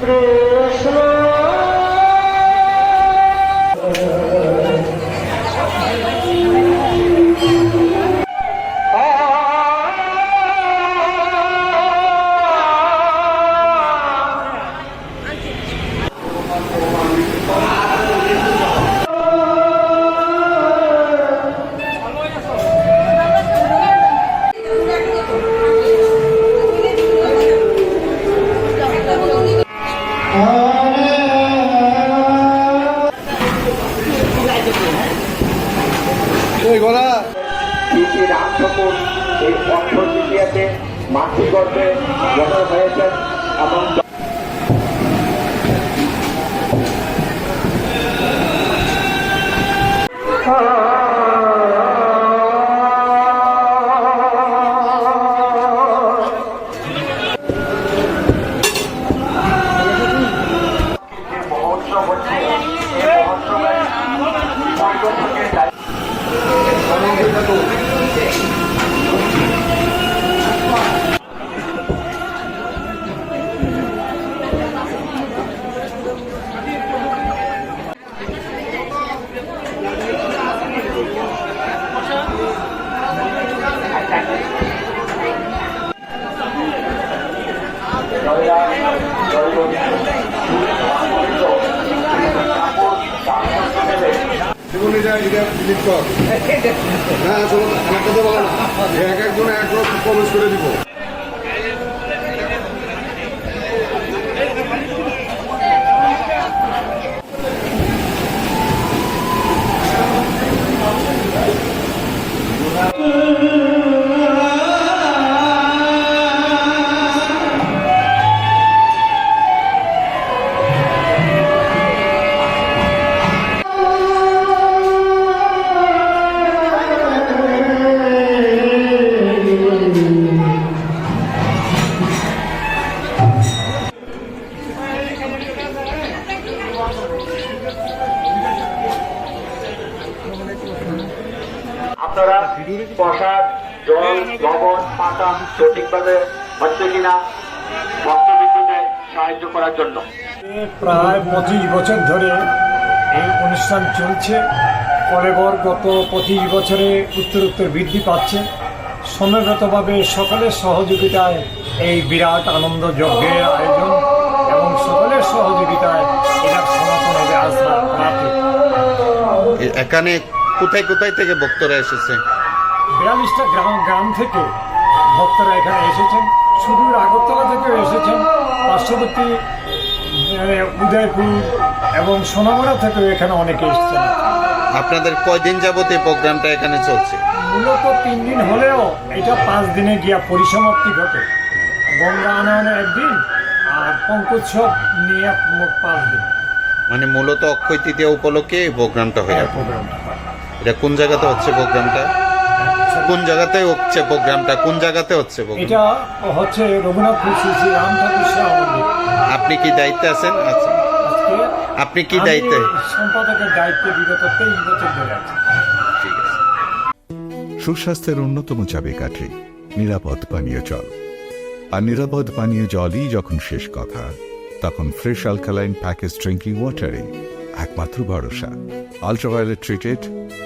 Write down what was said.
Три. শ্রী রাম ঠাকুর এই অর্থনীতিতে মাতৃগর্ভে জন্ম হয়েছেন এবং যা এটা ডিলিট কর। আসলে আমার তো বলো না এক একজন এক রকম কমেন্ট করে দিব। আপনারা প্রসাদ জল লবণ পাতা সঠিকভাবে হচ্ছে কিনা ভক্তবৃন্দকে সাহায্য করার জন্য। প্রায় পঁচিশ বছর ধরে এই অনুষ্ঠান চলছে। কলেবর গত পঁচিশ বছরে উত্তর উত্তর বৃদ্ধি পাচ্ছে। সময়গতভাবে সকলের সহযোগিতায় এই বিরাট আনন্দ যজ্ঞের আয়োজন এবং সকলের সহযোগিতায় এটা সনাতন হবে আজ এখানে কোথায় কোথায় থেকে ভক্তরা এসেছে? বিয়াল্লিশটা গ্রাম গ্রাম থেকে ভক্তরা এখানে এসেছেন। সুদূর আগরতলা থেকেও এসেছেন। পার্শ্ববর্তী উদয়পুর এবং সোনামুড়া থেকেও এখানে অনেকে এসেছেন। আপনাদের কয়দিন যাবত এই প্রোগ্রামটা এখানে চলছে? মূলত তিন দিন হলেও এটা পাঁচ দিনে গিয়া পরিসমাপ্তি ঘটে। গঙ্গা আনয়নে একদিন আর পঙ্কোৎসব নিয়ে মোট পাঁচ দিন। মানে মূলত অক্ষয় তৃতীয়া উপলক্ষে এই প্রোগ্রামটা হয়ে থাকে। প্রোগ্রামটা এটা কোন জায়গাতে হচ্ছে প্রোগ্রামটা? কোন জায়গাতে হচ্ছে প্রোগ্রামটা? কোন জায়গাতে হচ্ছে এটা হচ্ছে রঘুনাথপুর শ্রী শ্রী রাম ঠাকুর আপনি কি দায়িত্বে আছেন? আচ্ছা। আপনি কি দায়িত্বে? সম্পাদকের দায়িত্বে বিগত তেইশ বছর ধরে আছি। সুস্বাস্থ্যের অন্যতম চাবিকাঠি নিরাপদ পানীয় জল। আর নিরাপদ পানীয় জলই যখন শেষ কথা তখন ফ্রেশ অ্যালকালাইন প্যাকেজ ড্রিঙ্কিং ওয়াটারে একমাত্র ভরসা। Ultraviolet treated